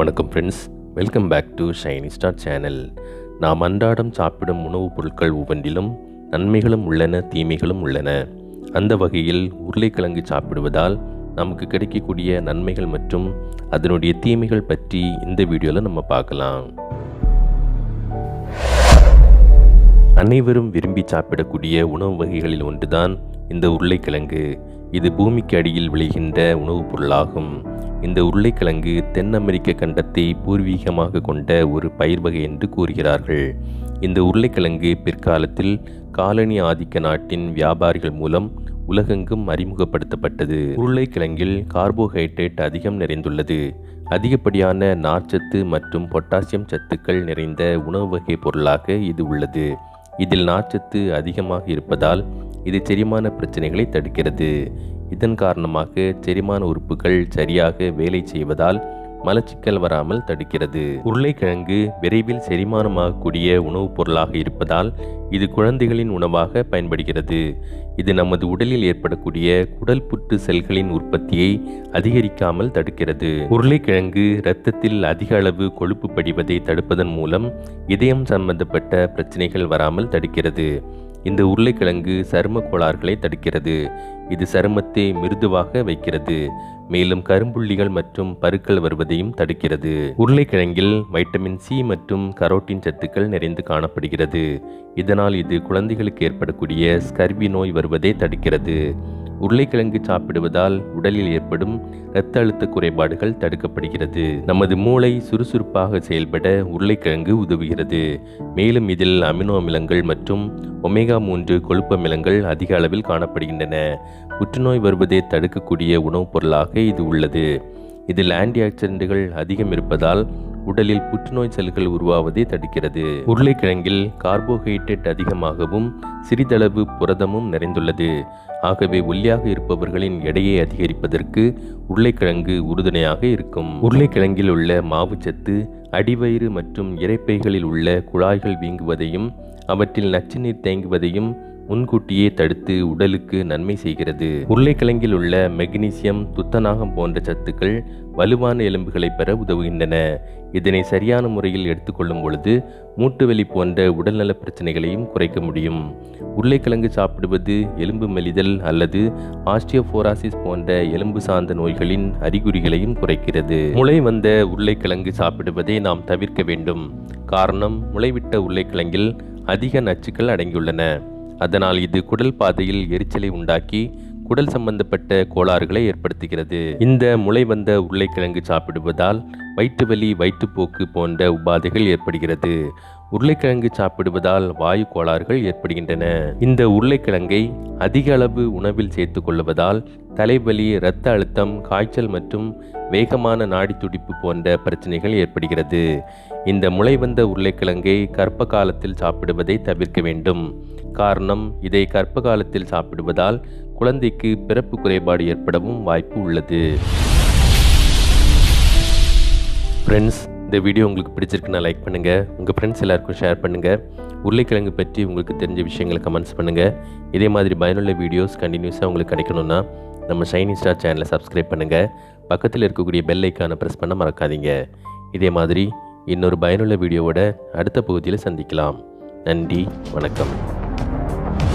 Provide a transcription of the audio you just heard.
வணக்கம் friends welcome back to Shiny Star channel நாம் அன்றாடம் சாப்பிடும் உணவுப் பொருட்கள் ஒவ்வொன்றிலும் நன்மைகளும் உள்ளன தீமைகளும் உள்ளன. அந்த வகையில் உருளைக்கிழங்கு சாப்பிடுவதால் நமக்கு கிடைக்கக்கூடிய நன்மைகள் மற்றும் அதனுடைய தீமைகள் பற்றி இந்த வீடியோவில் நம்ம பார்க்கலாம். அனைவரும் விரும்பி சாப்பிடக்கூடிய உணவு வகைகளில் ஒன்றுதான் இந்த உருளைக்கிழங்கு. இது பூமிக்கு அடியில் விளைகின்ற உணவுப் பொருளாகும். இந்த உருளைக்கிழங்கு தென் அமெரிக்க கண்டத்தை பூர்வீகமாக கொண்ட ஒரு பயிர் வகை என்று கூறுகிறார்கள். இந்த உருளைக்கிழங்கு பிற்காலத்தில் காலனி ஆதிக்க நாட்டின் வியாபாரிகள் மூலம் உலகெங்கும் அறிமுகப்படுத்தப்பட்டது. உருளைக்கிழங்கில் கார்போஹைட்ரேட் அதிகம் நிறைந்துள்ளது. அதிகப்படியான நார்ச்சத்து மற்றும் பொட்டாசியம் சத்துக்கள் நிறைந்த உணவு வகை பொருளாக இது உள்ளது. இதில் நார்ச்சத்து அதிகமாக இருப்பதால் இது செரிமான பிரச்சனைகளை தடுக்கிறது. இதன் காரணமாக செரிமான உறுப்புகள் சரியாக வேலை செய்வதால் மலச்சிக்கல் வராமல் தடுக்கிறது. உருளைக்கிழங்கு விரைவில் செரிமானமாகக்கூடிய உணவுப் பொருளாக இருப்பதால் இது குழந்தைகளின் உணவாக பயன்படுகிறது. இது நமது உடலில் ஏற்படக்கூடிய குடல் புற்று செல்களின் உற்பத்தியை அதிகரிக்காமல் தடுக்கிறது. உருளைக்கிழங்கு இரத்தத்தில் அதிக அளவு கொழுப்பு படிவதை தடுப்பதன் மூலம் இதயம் சம்பந்தப்பட்ட பிரச்சனைகள் வராமல் தடுக்கிறது. இந்த உருளைக்கிழங்கு சரும கோளாறுகளை தடுக்கிறது. இது சருமத்தை மிருதுவாக வைக்கிறது. மேலும் கரும்புள்ளிகள் மற்றும் பருக்கள் வருவதையும் தடுக்கிறது. உருளைக்கிழங்கில் வைட்டமின் சி மற்றும் கரோட்டின் சத்துக்கள் நிறைந்து காணப்படுகிறது. இதனால் இது குழந்தைகளுக்கு ஏற்படக்கூடிய ஸ்கர்வி நோய் வருவதை தடுக்கிறது. உருளைக்கிழங்கு சாப்பிடுவதால் உடலில் ஏற்படும் இரத்த அழுத்த குறைபாடுகள் தடுக்கப்படுகிறது. நமது மூளை சுறுசுறுப்பாக செயல்பட உருளைக்கிழங்கு உதவுகிறது. மேலும் இதில் அமினோ அமிலங்கள் மற்றும் ஒமேகா மூன்று கொழுப்பு அமிலங்கள் அதிக அளவில் காணப்படுகின்றன. புற்றுநோய் வருவதை தடுக்கக்கூடிய உணவுப் பொருளாக இது உள்ளது. இதில் ஆன்டி ஆக்சிடென்ட்டுகள் அதிகம் இருப்பதால் உடலில் புற்றுநோய் செல்கள் உருவாவதை தடுக்கிறது. உருளைக்கிழங்கில் கார்போஹைட்ரேட் அதிகமாகவும் சிறிதளவு புரதமும் நிறைந்துள்ளது. ஆகவே ஒல்லியாக இருப்பவர்களின் எடையை அதிகரிப்பதற்கு உருளைக்கிழங்கு உறுதுணையாக இருக்கும். உருளைக்கிழங்கில் உள்ள மாவுச்சத்து அடிவயிறு மற்றும் இறைப்பைகளில் உள்ள குழாய்கள் வீங்குவதையும் அவற்றில் நச்சுநீர் தேங்குவதையும் முன்கூட்டியே தடுத்து உடலுக்கு நன்மை செய்கிறது. உருளைக்கிழங்கில் உள்ள மெக்னீசியம் துத்தநாகம் போன்ற சத்துக்கள் வலுவான எலும்புகளை பெற உதவுகின்றன. இதனை சரியான முறையில் எடுத்துக்கொள்ளும் பொழுது மூட்டுவலி போன்ற உடல்நல பிரச்சனைகளையும் குறைக்க முடியும். உருளைக்கிழங்கு சாப்பிடுவது எலும்பு மெலிதல் அல்லது ஆஸ்டியோபோராசிஸ் போன்ற எலும்பு சார்ந்த நோய்களின் அறிகுறிகளையும் குறைக்கிறது. முளை வந்த உருளைக்கிழங்கு சாப்பிடுவதை நாம் தவிர்க்க வேண்டும். காரணம் முளைவிட்ட உருளைக்கிழங்கில் அதிக நச்சுக்கள் அடங்கியுள்ளன. அதனால் இது குடல் பாதையில் எரிச்சலை உண்டாக்கி குடல் சம்பந்தப்பட்ட கோளாறுகளை ஏற்படுத்துகிறது. இந்த முளை வந்த உருளைக்கிழங்கு சாப்பிடுவதால் வயிற்று வலி வயிற்றுப்போக்கு போன்ற உபாதைகள் ஏற்படுகிறது. உருளைக்கிழங்கு சாப்பிடுவதால் வாயு கோளாறுகள் ஏற்படுகின்றன. இந்த உருளைக்கிழங்கை அதிக அளவு உணவில் சேர்த்து கொள்வதால் தலைவலி இரத்த அழுத்தம் காய்ச்சல் மற்றும் வேகமான நாடி துடிப்பு போன்ற பிரச்சனைகள் ஏற்படுகிறது. இந்த முளை வந்த உருளைக்கிழங்கை கர்ப்ப காலத்தில் சாப்பிடுவதை தவிர்க்க வேண்டும். காரணம் இதை கர்ப்ப காலத்தில் சாப்பிடுவதால் குழந்தைக்கு பிறப்பு குறைபாடு ஏற்படவும் வாய்ப்பு உள்ளது. ஃப்ரெண்ட்ஸ் இந்த வீடியோ உங்களுக்கு பிடிச்சிருக்குன்னா லைக் பண்ணுங்கள் உங்கள் ஃப்ரெண்ட்ஸ் எல்லாருக்கும் ஷேர் பண்ணுங்கள் உருளைக்கிழங்கு பற்றி உங்களுக்கு தெரிஞ்ச விஷயங்களை கமெண்ட்ஸ் பண்ணுங்கள் இதே மாதிரி பயனுள்ள வீடியோஸ் கண்டினியூஸாக உங்களுக்கு கிடைக்கணும்னா நம்ம ஷைனி ஸ்டார் சேனலை சப்ஸ்கிரைப் பண்ணுங்கள் பக்கத்தில் இருக்கக்கூடிய பெல் ஐக்கானை ப்ரெஸ் பண்ண மறக்காதீங்க. இதே மாதிரி இன்னொரு பயனுள்ள வீடியோவோட அடுத்த பகுதியில் சந்திக்கலாம். நன்றி வணக்கம்.